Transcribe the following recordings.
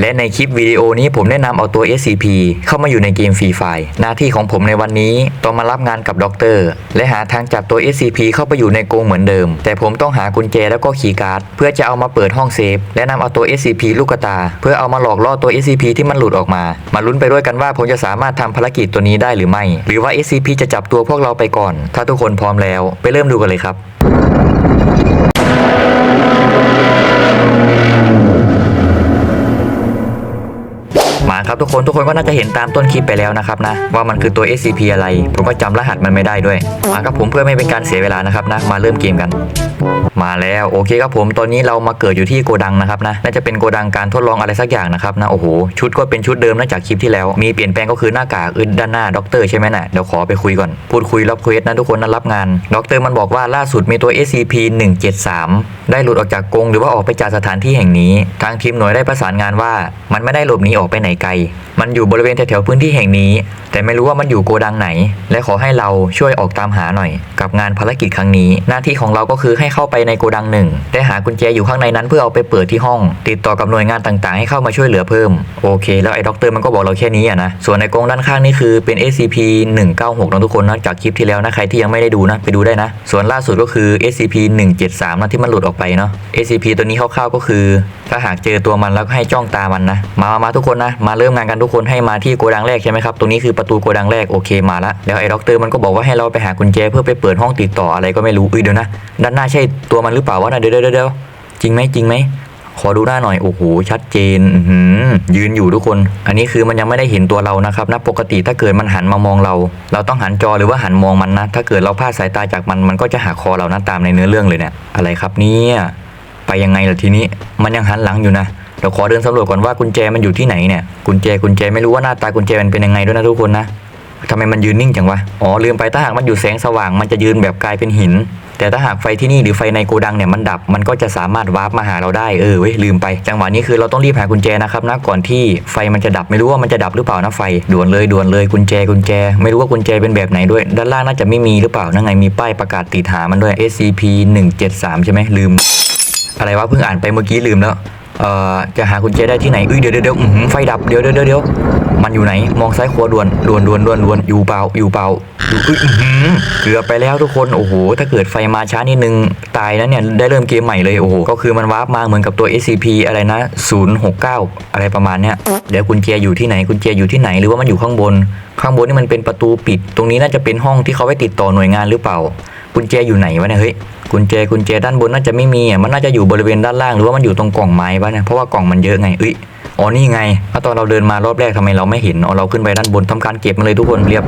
และในคลิปวิดีโอนี้ผมแนะนำเอาตัว SCP เข้ามาอยู่ในเกมฟรีไฟหน้าที่ของผมในวันนี้ต้องมารับงานกับด็อกเตอร์และหาทางจับตัว SCP เข้าไปอยู่ในกรงเหมือนเดิม แต่ผมต้องหากุญแจแล้วก็คีย์การ์ดเพื่อจะเอามาเปิดห้องเซฟ และนำเอาตัว SCP ลูกกระตา เพื่อเอามาหลอกล่อตัว SCP ที่มันหลุดออกมา มาลุ้นไปด้วยกันว่าผมจะสามารถทำภารกิจตัวนี้ได้หรือไม่ หรือว่า SCP จะจับตัวพวกเราไปก่อน ถ้าทุกคนพร้อมแล้ว ไปเริ่มดูกันเลยครับ ครับทุกคนทุกคนก็น่าจะเห็นตามต้นคลิปไปแล้วนะครับนะว่ามันคือตัว SCP อะไร ผมก็จำรหัสมันไม่ได้ด้วยมาครับผมเพื่อไม่เป็นการเสียเวลานะครับนะมาเริ่มเกมกัน มาแล้วโอเคครับผมตอนนี้เรามาเกิดอยู่ที่โกดังนะครับนะน่าจะเป็นโกดังการทดลองอะไรสักอย่างนะครับนะโอ้โหชุดก็เป็นชุดเดิมนะจากคลิปที่แล้ว มีเปลี่ยนแปลงก็คือหน้ากากอึดด้านหน้าด็อกเตอร์ใช่ไหมนะ่ะเดี๋ยวขอไปคุยก่อนพูดคุยรับเควสนะทุกคนนะรับงานด็อกเตอร์มันบอกว่าล่าสุดมีตัว SCP 173ได้หลุดออกจากกรงหรือว่าออกไปจากสถานที่แห่งนี้ ทางทีมหน่วยได้ประสานงานว่า มันไม่ได้หลบหนีออกไปไหนไกล มันอยู่บริเวณแถวๆพื้นที่แห่งนี้ แต่ไม่รู้ว่ามันอยู่โกดังไหน และขอให้เราช่วยออกตามหาหน่อย กับงานภารกิจครั้งนี้ หน้าที่ของเราก็คือให้เข้าไปในโกดังหนึ่งได้หากุญแจอยู่ข้างในนั้นเพื่อเอาไปเปิดที่ห้อง ติดต่อกับหน่วยงานต่างๆ ให้เข้ามาช่วยเหลือเพิ่ม โอเค แล้วไอ้ด็อกเตอร์มันก็บอกเราแค่นี้อะนะ ส่วนในกรงด้านข้างนี่คือเป็น SCP 196นะทุกคนนะจากคลิปที่แล้วนะใครที่ยังไม่ได้ดูนะไปดูได้นะ ส่วนล่าสุดก็คือ SCP 173นะที่มันหลุดออกไปเนาะ SCP ตัวนี้คร่าวๆก็คือ ถ้าหากเจอตัวมันแล้วก็ให้จ้องตามันนะมามามาทุกคนนะมาเริ่มงานกันทุกคนให้มาที่โกดังแรกใช่ไหมครับตรงนี้คือประตูโกดังแรกโอเคมาละแล้วไอ้ด็อกเตอร์มันก็บอกว่าให้เราไปหากุญแจเพื่อไปเปิดห้องติดต่ออะไรก็ไม่รู้อุ้ยเดี๋ยวนะด้านหน้าใช่ตัวมันหรือเปล่าวะนะเดี๋ยวเดี๋ยวเด้จริงไหมจริงไหมขอดูหน้าหน่อยโอ้โหชัดเจนหืยืนอยู่ทุกคน อันนี้คือมันยังไม่ได้เห็นตัวเรานะครับนะปกติถ้าเกิดมันหันมามองเรา เราต้องหันจอหรือว่าหันมองมันนะ ถ้าเกิดเราพลาดสายตาจากมันมันก็จะหักคอเรานะตามในเนื้อเรื่องเลยเนี่ยอะไรครับเนี่ยไปยังไงล่ะทีนี้ มันยังหันหลังอยู่นะเดี๋ยวขอเดินสำรวจก่อนว่ากุญแจมันอยู่ที่ไหนเนี่ยกุญแจกุญแจไม่รู้ว่าหน้าตากุญแจมันเป็นยังไงด้วยนะทุกคนนะ ทำไมมันยืนนิ่งจังวะ อ๋อลืมไปถ้าหากมันอยู่แสงสว่างมันจะยืนแบบกลายเป็นหิน แต่ถ้าหากไฟที่นี่หรือไฟในโกดังเนี่ยมันดับ มันก็จะสามารถวาร์ปมาหาเราได้เออเว้ยลืมไป จังหวะนี้คือเราต้องรีบหากุญแจนะครับนะก่อนที่ไฟมันจะดับไม่รู้ว่ามันจะดับหรือเปล่านะไฟด่วนเลยด่วนเลยกุญแจกุญแจ ไม่รู้ว่ากุญแจเป็นแบบไหนด้วย ด้านล่างน่าจะไม่มีหรือเปล่านั่นไงมีป้ายประกาศติดหามันด้วย SCP 173ใช่ไหมลืม อะไรวะเพิ่งอ่านไปเมื่อกี้ลืมแล้วเอ่อจะหากุญแจได้ที่ไหนเอ้ยเดี๋ยวเดี๋ยวเดี๋ยวไฟดับเดี๋ยวเดี๋ยวเดี๋ยว มันอยู่ไหน มองซ้ายขวาด่วนด่วนด่วนด่วนด่วนอยู่เปล่าอยู่เปล่าอยู่เอ้ยอื้อเกือบไปแล้วทุกคนโอ้โหถ้าเกิดไฟมาช้านิดนึงตายนะเนี่ยได้เริ่มเกมใหม่เลยโอ้โหก็คือมันวาร์ปมาเหมือนกับตัว SCP อะไรนะ 069 อะไรประมาณเนี้ยเดี๋ยวกุญแจอยู่ที่ไหนกุญแจอยู่ที่ไหนหรือว่ามันอยู่ข้างบน ข้างบนนี่มันเป็นประตูปิด ตรงนี้น่าจะเป็นห้องที่เขาไว้ติดต่อหน่วยงานหรือเปล่า กุญแจอยู่ไหนวะเนี่ยเฮ้ยกุญแจกุญแจด้านบนน่าจะไม่มีอะมันน่าจะอยู่บริเวณด้านล่างหรือว่ามันอยู่ตรงกล่องไม้วะเนี่ยเพราะว่ากล่องมันเยอะไงเอ้ย อ๋อนี่ไงแล้วตอนเราเดินมารอบแรกทำไมเราไม่เห็นอ๋อเราขึ้นไปด้านบนทำการเก็บมันเลยทุกคนเรียบ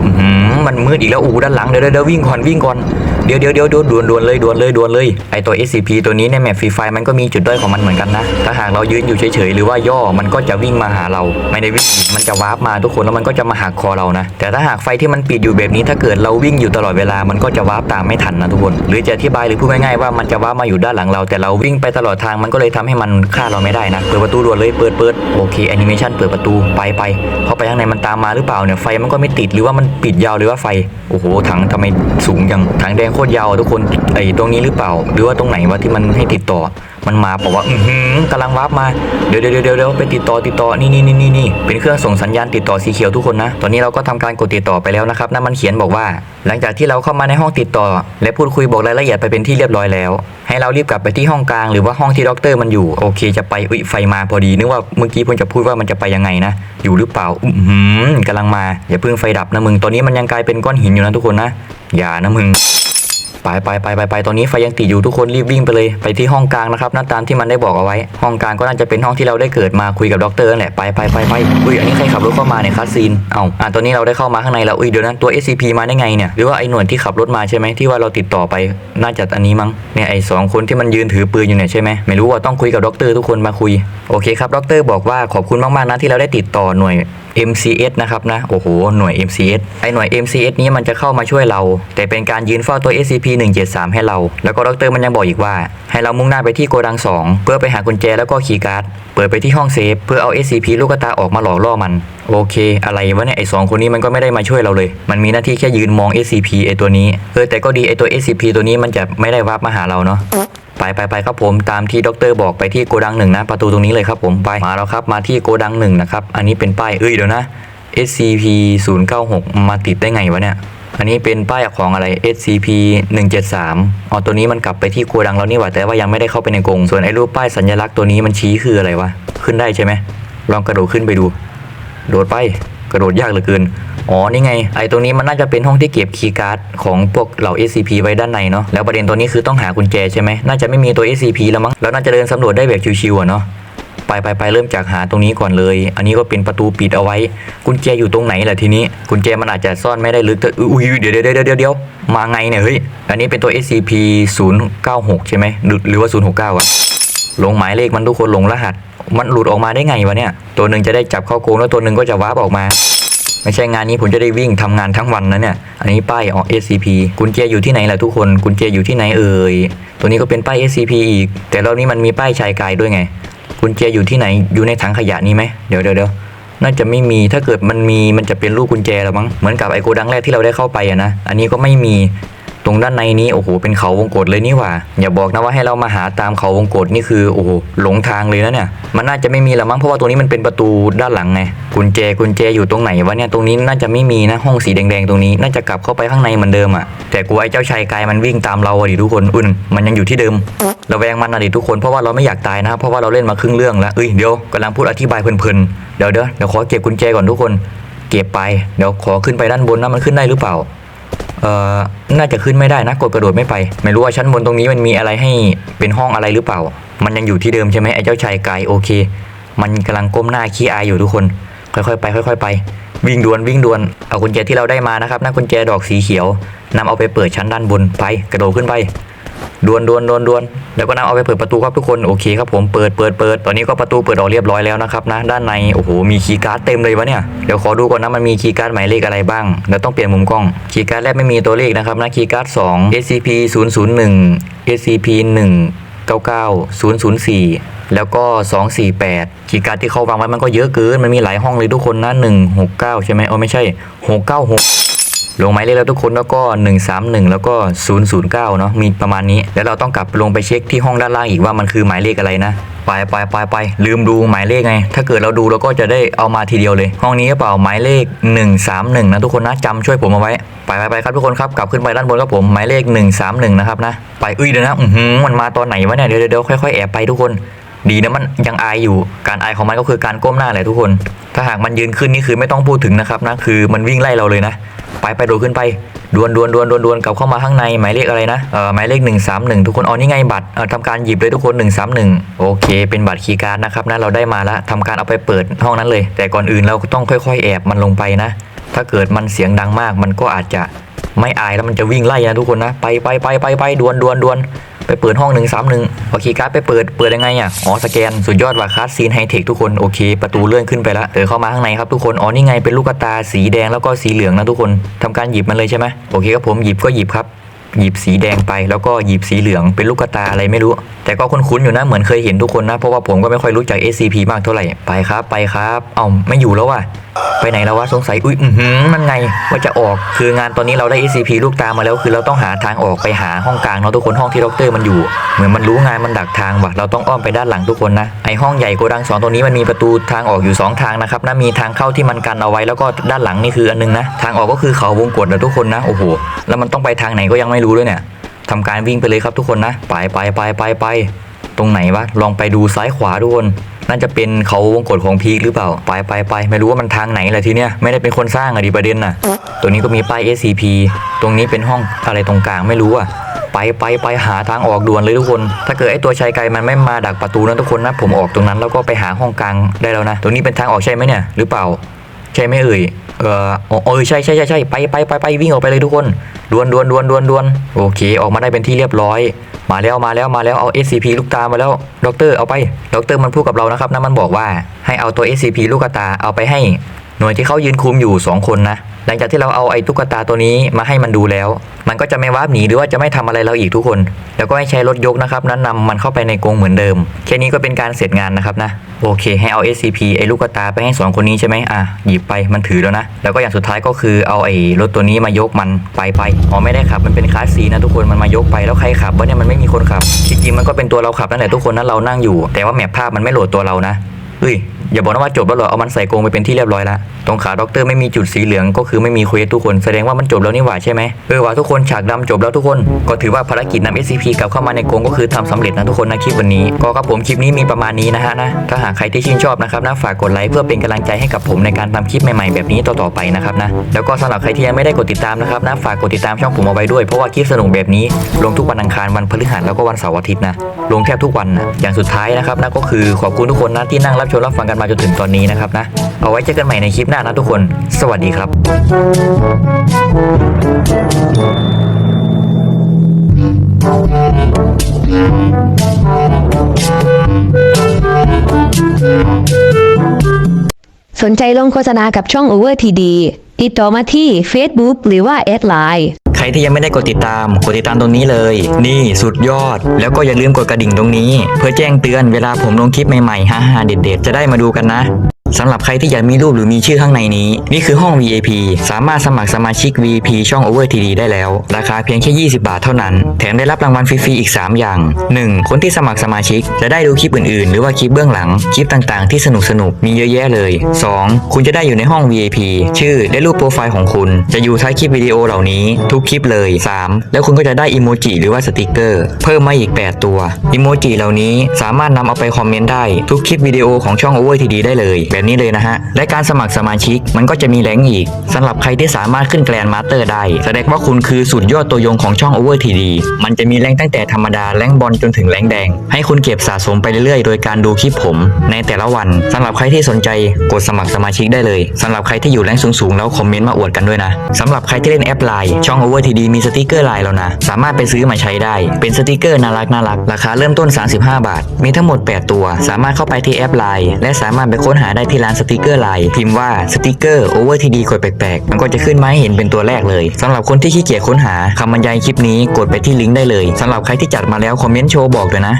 มันมืดอีกแล้วอู้ด้านหลังเดี๋ยวเดี๋ยวเดี๋ยววิ่งก่อนวิ่งก่อนเดี๋ยวเดี๋ยวเดี๋ยวเดี๋ยวด่วนด่วนเลยด่วนเลยด่วนเลยไอตัว SCP ตัวนี้ในแมปฟรีไฟมันก็มีจุดด้อยของมันเหมือนกันนะ ถ้าหากเรายืนอยู่เฉยๆหรือว่าย่อมันก็จะวิ่งมาหาเราไม่ได้วิ่งมันจะวาร์ปมาทุกคนแล้วมันก็จะมาหักคอเรานะ แต่ถ้าหากไฟที่มันปิดอยู่แบบนี้ถ้าเกิดเราวิ่งอยู่ตลอดเวลามันก็จะวาร์ปตามไม่ทันนะทุกคน หรือจะอธิบายหรือพูดง่ายๆว่ามันจะวาร์ปมาอยู่ด้านหลังเรา แต่เราวิ่งไปตลอดทางมันก็เลยทำให้มันฆ่าเราไม่ได้นะเปิดประตูด่วนเลยเปิดเปิดโโอเคแอนิเมชันเปิดประตูไปไปเข้าไปข้างในมันตามมาหรือเปล่าเนี่ยไฟมันก็ไม่ติดหรือว่ามันปิดยาวหรือว่าไฟโอ้โหถังทำไมสูงจังถังแดงโคตรยาวทุกคนไอ้ตรงนี้หรือเปล่า หรือว่าตรงไหนวะที่มันให้ติดต่อ มันมาบอกว่า อือกำลังวาร์ปมาเดี๋ยวเดี๋ยวเดี๋ยวเดี๋ยวไปติดต่อติดต่อ นี่นี่นี่นี่นี่เป็นเครื่องส่งสัญญาณติดต่อสีเขียวทุกคนนะ ตอนนี้เราก็ทำการกดติดต่อไปแล้วนะครับนั่นมันเขียนบอกว่า หลังจากที่เราเข้ามาในห้องติดต่อ และพูดคุยบอกรายละเอียดไปเป็นที่เรียบร้อยแล้ว ให้เรารีบกลับไปที่ห้องกลางหรือว่าห้องที่ด็อกเตอร์มันอยู่ โอเค จะไปอุ้ยไฟมาพอดีนึกว่าเมื่อกี้เพิ่งจะพูดว่ามันจะไปยังไงนะ อยู่หรือเปล่า อือหือกำลังมา อย่าเพิ่งไฟดับนะมึง ตอนนี้มันยังกลายเป็นก้อนหินอยู่นะทุกคนนะ อย่านะมึง ไปไปไปไปไปตอนนี้ไฟยังติดอยู่ทุกคนรีบวิ่งไปเลยไปที่ห้องกลางนะครับนะตามที่มันได้บอกเอาไว้ ห้องกลางก็น่าจะเป็นห้องที่เราได้เกิดมาคุยกับด็อกเตอร์นั่นแหละไปไปไปไปอุ้ยอันนี้ใครขับรถเข้ามาในคัสซีนเอ้าอะตอนนี้เราได้เข้ามาข้างในแล้วอุ้ยเดี๋ยวนะตัว SCP มาได้ไงเนี่ยหรือว่าไอ้หน่วยที่ขับรถมาใช่ไหมที่ว่าเราติดต่อไปน่าจะอันนี้มั้งเนี่ยไอ้สองคนที่มันยืนถือปืนอยู่เนี่ยใช่ไหมไม่รู้ว่าต้องคุยกับด็อกเตอร์ทุกคนมาคุยโอเคครับด็อกเตอร์บอกว่าขอบคุณมากๆนะที่เราได้ติดต่อหน่วย MCS นะครับนะ โอ้โห หน่วย MCS ไอหน่วย MCS นี้มันจะเข้ามาช่วยเรา แต่เป็นการยืนเฝ้าตัว SCP 173 ให้เรา แล้วก็ดรมันยังบอกอีกว่า ให้เรามุ่งหน้าไปที่โกดัง 2 เพื่อไปหากุญแจแล้วก็คีย์การ์ด เปิดไปที่ห้องเซฟ เพื่อเอา SCP ลูกตาออกมาหลอกล่อมัน โอเค อะไรวะเนี่ยไอสองคนนี้มันก็ไม่ได้มาช่วยเราเลย มันมีหน้าที่แค่ยืนมอง SCP ไอตัวนี้ เออแต่ก็ดีไอตัว SCP ตัวนี้มันจะไม่ได้วาร์ปมาหาเราเนาะ ไปไปไปครับผมตามที่ด็อกเตอร์บอกไปที่โกดังหนึ่งนะประตูตรงนี้เลยครับผมไปมาแล้วครับมาที่โกดังหนึ่งนะครับอันนี้เป็นป้ายเอ้ยเดี๋ยวนะ SCP 0 9 6มาติดได้ไงวะเนี่ยอันนี้เป็นป้ายของอะไร SCP 173อ๋อตัวนี้มันกลับไปที่โกดังแล้วนี่หว่าแต่ว่ายังไม่ได้เข้าไปในกรงส่วนไอ้รูปป้ายสัญลักษณ์ตัวนี้มันชี้คืออะไรวะขึ้นได้ใช่ไหมลองกระโดดขึ้นไปดู โดดไป กระโดดยากเหลือเกิน อ๋อ นี่ไง ไอ้ตรงนี้มันน่าจะเป็นห้องที่เก็บคีย์การ์ดของพวกเหล่า SCP ไว้ด้านในเนาะ แล้วประเด็นตัวนี้คือต้องหากุญแจใช่ไหม น่าจะไม่มีตัว SCP แล้วมั้ง แล้วน่าจะเดินสำรวจได้แบบชิวๆอะเนาะ ไปไปไปเริ่มจากหาตรงนี้ก่อนเลย อันนี้ก็เป็นประตูปิดเอาไว้ กุญแจอยู่ตรงไหนล่ะทีนี้ กุญแจมันอาจจะซ่อนไม่ได้ลึกแต่อุ้ยเดี๋ยวเดี๋ยวเดี๋ยวเดี๋ยวมาไงเนี่ย เฮ้ย อันนี้เป็นตัว SCP 096ใช่ไหมหรือว่า069อะ ลงหมายเลขมันทุกคนลงรหัส มันหลุดออกมาได้ไงวะเนี่ย ตัวหนึ่งจะได้จับเข้าโกงแล้วตัวหนึ่งก็จะวาร์ปออกมา ไม่ใช่งานนี้ผมจะได้วิ่งทำงานทั้งวันนะเนี่ย อันนี้ป้ายออก SCP กุญแจอยู่ที่ไหนล่ะทุกคน กุญแจอยู่ที่ไหนเอ่ย ตัวนี้ก็เป็นป้าย SCP อีก แต่รอบนี้มันมีป้ายชายกายด้วยไง กุญแจอยู่ที่ไหน อยู่ในถังขยะนี้ไหมเดี๋ยวเดี๋ยวเดี๋ยวน่าจะไม่มี ถ้าเกิดมันมี มันจะเป็นลูกกุญแจแล้วมั้ง เหมือนกับไอโกดังแรกที่เราได้เข้าไปอะนะ อันนี้ก็ไม่มี ตรงด้านในนี้โอ้โหเป็นเขาวงกตเลยนี่หว่า อย่าบอกนะว่าให้เรามาหาตามเขาวงกตนี่คือโอ้โหหลงทางเลยนะเนี่ย มันน่าจะไม่มีละมั้งเพราะว่าตรงนี้มันเป็นประตูด้านหลังไงกุญแจกุญแจอยู่ตรงไหนวะเนี่ยตรงนี้น่าจะไม่มีนะห้องสีแดงๆตรงนี้น่าจะกลับเข้าไปข้างในเหมือนเดิมอะแต่กูไอ้เจ้าชายกายมันวิ่งตามเราอะดิทุกคนอุ่นมันยังอยู่ที่เดิมระแวงมันอะดิทุกคนเพราะว่าเราไม่อยากตายนะครับเพราะว่าเราเล่นมาครึ่งเรื่องแล้วเอ้ยเดี๋ยวกำลังพูดอธิบายเพลินๆเดี๋ยวเดี๋ยวเดี๋ยวขอเก็บกุญแจก่อนทุกคน เก็บไปเดี๋ยวขอขึ้นไปด้านบนนะมันขึ้นได้หรือเปล่า เอ่อน่าจะขึ้นไม่ได้นะกดกระโดดไม่ไป ไม่รู้ว่าชั้นบนตรงนี้มันมีอะไรให้เป็นห้องอะไรหรือเปล่า มันยังอยู่ที่เดิมใช่ไหมไอ้เจ้าชายไกายโอเค มันกำลังก้มหน้าขี้อายอยู่ทุกคน ค่อยๆไป ค่อย ๆ ไป วิ่งดวนวิ่งดวนเอากุญแจที่เราได้มานะครับนะกุญแจดอกสีเขียวนำเอาไปเปิดชั้นด้านบนไปกระโดดขึ้นไป ดวนดวนดวนดวนแล้วก็นำเอาไปเปิดประตูครับทุกคนโอเคครับผมเปิดเปิดเปิดตอนนี้ก็ประตูเปิดออกเรียบร้อยแล้วนะครับนะด้านในโอ้โหมีคีย์การ์ดเต็มเลยวะเนี่ยเดี๋ยวขอดูก่อนนะมันมีคีย์การ์ดหมายเลขอะไรบ้างแล้วต้องเปลี่ยนมุมกล้องคีย์การ์ดแรกไม่มีตัวเลขนะครับนะคีย์การ์ด2 SCP 001 SCP 1 99 004 แล้วก็ 248คีย์การ์ดที่เขาวางไว้มันก็เยอะเกิน มันมีหลายห้องเลยทุกคนนะ 169 ใช่ไหมอ๋อไม่ใช่ 696 ลงหมายเลขแล้วทุกคนแล้วก็ 131 แล้วก็ 009 เนาะมีประมาณนี้ แล้วเราต้องกลับลงไปเช็คที่ห้องด้านล่างอีกว่ามันคือหมายเลขอะไรนะ ไปไปไปไปลืมดูหมายเลขไง ถ้าเกิดเราดูเราก็จะได้เอามาทีเดียวเลย ห้องนี้หรือเปล่าหมายเลข 131 นะทุกคนนะจำช่วยผมเอาไว้ ไปไปไปครับทุกคนครับกลับขึ้นไปด้านบนครับผมหมายเลข 131 นะครับนะ ไปเอ้ยเดี๋ยวนะอือหือมันมาตอนไหนวะเนี่ยเดี๋ยวเดี๋ยวค่อยๆแอบไปทุกคน ดีนะมันยังอายอยู่การอายของมันก็คือการก้มหน้าแหละทุกคน ถ้าหากมันยืนขึ้นนี่คือไม่ต้องพูดถึงนะครับนะคือมันวิ่งไล่เราเลยนะไปไปโดดขึ้นไปดวนดวนดวนดวนดวนกลับเข้ามาข้างในหมายเลขอะไรนะเอ่อหมายเลข 131 ทุกคนอ๋อนี่ไงบัตรเอ่อทำการหยิบเลยทุกคน 131 โอเค เป็นบัตรคีย์การ์ดนะครับนะเราได้มาแล้วทำการเอาไปเปิดห้องนั้นเลย แต่ก่อนอื่นเราต้องค่อย ๆ แอบมันลงไปนะ ถ้าเกิดมันเสียงดังมากมันก็อาจจะไม่อายแล้วมันจะวิ่งไล่นะทุกคนนะ ไปไปไปไปไปดวนดวนดวน ไปเปิดห้อง131พอคีย์การ์ดไปเปิดเปิดยังไงอะอ๋อสแกนสุดยอดว่ะคาร์ดซีนไฮเทคทุกคนโอเค ประตูเลื่อนขึ้นไปแล้วเดินเข้ามาข้างในครับทุกคนอ๋อนี่ไงเป็นลูกตาสีแดงแล้วก็สีเหลืองนะทุกคนทำการหยิบมันเลยใช่ไหมโอเคครับผมหยิบก็หยิบครับหยิบสีแดงไปแล้วก็หยิบสีเหลืองเป็นลูกตาอะไรไม่รู้ แต่ก็คุ้นๆอยู่นะเหมือนเคยเห็นทุกคนนะเพราะว่าผมก็ไม่ค่อยรู้จัก SCP มากเท่าไหร่ไปครับไปครับ เอ้าไม่อยู่แล้วว่ะ ไปไหนแล้ววะสงสัยอุ้ยอือหือมันไงว่าจะออกคืองานตอนนี้เราได้ SCP ลูกตามาแล้วคือเราต้องหาทางออกไปหาห้องกลางเนาะทุกคนห้องที่ด็อกเตอร์มันอยู่ เหมือนมันรู้งานมันดักทางว่ะเราต้องอ้อมไปด้านหลังทุกคนนะไอห้องใหญ่โกดังสองตรงนี้มันมีประตูทางออกอยู่สองทางนะครับนะมีทางเข้าที่มันกันเอาไว้แล้วก็ด้านหลังนี่คืออันนึงนะทางออกก็คือเขาวงกตนะทุกคนนะโอ้โหแล้วมันต้องไปทางไหนก็ยังไม่รู้ด้วยเนี่ยทำการวิ่งไปเลยครับทุกคนนะ ไปไปไปไปไป ตรงไหนวะลองไปดูซ้ายขวาทุกคนน่าจะเป็นเขาวงกตของพีคหรือเปล่า ไปไปไปไม่รู้ว่ามันทางไหนแหละทีเนี้ยไม่ได้เป็นคนสร้างอะดิประเด็นน่ะ ตัวนี้ก็มีป้าย SCP ตรงนี้เป็นห้องอะไรตรงกลางไม่รู้อะไปไปไปหาทางออกด่วนเลยทุกคน ถ้าเกิดไอตัวชายไก่มันไม่มาดักประตูนะทุกคนนะผมออกตรงนั้นแล้วก็ไปหาห้องกลางได้แล้วนะ ตรงนี้เป็นทางออกใช่ไหมเนี่ยหรือเปล่า ใช่ไหมเอ่ยเออเออใช่ใช่ใช่ใช่ไปไปไปไปวิ่งออกไปเลยทุกคนดวนดวนดวนดวนดวนโอเค ออกมาได้เป็นที่เรียบร้อย มาแล้วมาแล้วมาแล้วเอา SCP ลูกตามาแล้วด็อกเตอร์เอาไปด็อกเตอร์มันพูดกับเรานะครับนะมันบอกว่าให้เอาตัว SCP ลูกตาเอาไปให้หน่วยที่เขายืนคุมอยู่ 2 คนนะ หลังจากที่เราเอาไอ้ตุ๊กตาตัวนี้มาให้มันดูแล้ว มันก็จะไม่วาร์ปหนีหรือว่าจะไม่ทำอะไรเราอีกทุกคน แล้วก็ให้ใช้รถยกนะครับ นั้นนำมันเข้าไปในกรงเหมือนเดิม แค่นี้ก็เป็นการเสร็จงานนะครับนะโอเค ให้เอา SCP ไอ้ลูกกตาไปให้สองคนนี้ใช่ไหมอะหยิบไปมันถือแล้วนะ แล้วก็อย่างสุดท้ายก็คือเอาไอ้รถตัวนี้มายกมันไปไปอ๋อไม่ได้ขับมันเป็นคลาสซีนะทุกคนมันมายกไปแล้วใครขับวะเนี่ยมันไม่มีคนขับจริงๆมันก็เป็นตัวเราขับนั่นแหละทุกคนนั้นเรานั่งอยู่ แต่ว่าแมพภาพมันไม่โหลดตัวเรานะเฮ้ย อย่าบอกนะว่าจบแล้วหรอเอามันใส่กรงไปเป็นที่เรียบร้อยและตรงขาด็อกเตอร์ไม่มีจุดสีเหลืองก็คือไม่มีเควสทุกคนแสดงว่ามันจบแล้วนี่หว่าใช่ไหมเออว่าทุกคนฉากดำจบแล้วทุกคน ก็ถือว่าภารกิจนำ SCP กลับเข้ามาในกรงก็คือทำสำเร็จนะทุกคนนะคลิปวันนี้ ก็ครับผมคลิปนี้มีประมาณนี้นะฮะนะถ้าหากใครที่ชื่นชอบนะครับนะฝากกดไลค์เพื่อเป็นกำลังใจให้กับผมในการทำคลิปใหม่ๆแบบนี้ต่อๆไปนะครับนะแล้วก็สำหรับใครที่ยังไม่ได้กดติดตามนะครับนะฝากกดติดตามช่องผมเอาไว้ด้วยเพราะว่าคลิปสนุกแบบนี้ ลงทุกวันอังคารวันพฤหัสแล้วก็วันเสาร์อาทิตย์นะลงแทบทุกวันนะอย่างสุดท้ายนะครับนะก็คือขอบคุณทุกคนนะที่นั่งรับชมรับฟังกันมาจนถึงตอนนี้นะครับนะ เอาไว้เจอกันใหม่ในคลิปหน้านะทุกคน สวัสดีครับสนใจลงโฆษณากับช่อง Over TD ติดต่อมาที่ Facebook หรือว่าแอดไลน์ ครที่ยังไม่ได้กดติดตาม กดติดตามตรงนี้เลย นี่สุดยอด แล้วก็อย่าลืมกดกระดิ่งตรงนี้ เพื่อแจ้งเตือนเวลาผมลงคลิปใหม่ๆฮ่าๆเด็ดๆจะได้มาดูกันนะ สำหรับใครที่อยากมีรูปหรือมีชื่อข้างในนี้ นี่คือห้อง VIP สามารถสมัครสมาชิก VIP ช่อง Over TD ได้แล้ว ราคาเพียงแค่ 20 บาทเท่านั้น แถมได้รับรางวัลฟรีๆอีก 3 อย่าง 1. คนที่สมัครสมาชิก จะได้ดูคลิปอื่นๆ หรือว่าคลิปเบื้องหลัง คลิปต่างๆ ที่สนุกๆมีเยอะแยะเลย 2. คุณจะได้อยู่ในห้อง VIP ชื่อและรูปโปรไฟล์ของคุณ จะอยู่ท้ายคลิปวิดีโอเหล่านี้ ทุกคลิปเลย 3. แล้วคุณก็จะได้อิโมจิหรือว่าสติกเกอร์ เพิ่มมาอีก 8 ตัวอิโมจิเหล่านี้สามารถนำเอาไปคอมเมนต์ได้ทุกคลิปวิดีโอของช่อง Over TD ได้เลยแบบนี้เลยนะฮะ และการสมัครสมาชิกมันก็จะมีแรงอีกสำหรับใครที่สามารถขึ้นแกรนมาสเตอร์ได้ แสดงว่าคุณคือสุดยอดตัวยงของช่อง Over TD มันจะมีแรงตั้งแต่ธรรมดาแรงบอลจนถึงแรงแดง ให้คุณเก็บสะสมไปเรื่อยๆ โดยการดูคลิปผม ในแต่ละวันสำหรับใครที่สนใจกดสมัครสมาชิกได้เลยสำหรับใครที่อยู่แรงสูงๆแล้วคอมเมนต์มาอวดกันด้วยนะสำหรับใครที่เล่นแอปไลน์ช่อง Over TD มีสติกเกอร์ไลน์แล้วนะสามารถไปซื้อมาใช้ได้ เป็นสติกเกอร์น่ารักน่ารักราคาเริ่มต้น 35 บาท มีทั้งหมด 8 ตัว สามารถเข้าไปที่แอปไลน์และสามารถไปค้นหาได้ที่ร้านสติกเกอร์ไลน์พิมพ์ว่าสติกเกอร์โอเวอร์ทีดีกดแปลกๆ มันก็จะขึ้นมาให้เห็นเป็นตัวแรกเลยสำหรับคนที่ขี้เกียจค้นหาคำบรรยายคลิปนี้กดไปที่ลิงก์ได้เลยสำหรับใครที่จัดมาแล้วคอมเมนต์โชว์บอกเลยนะ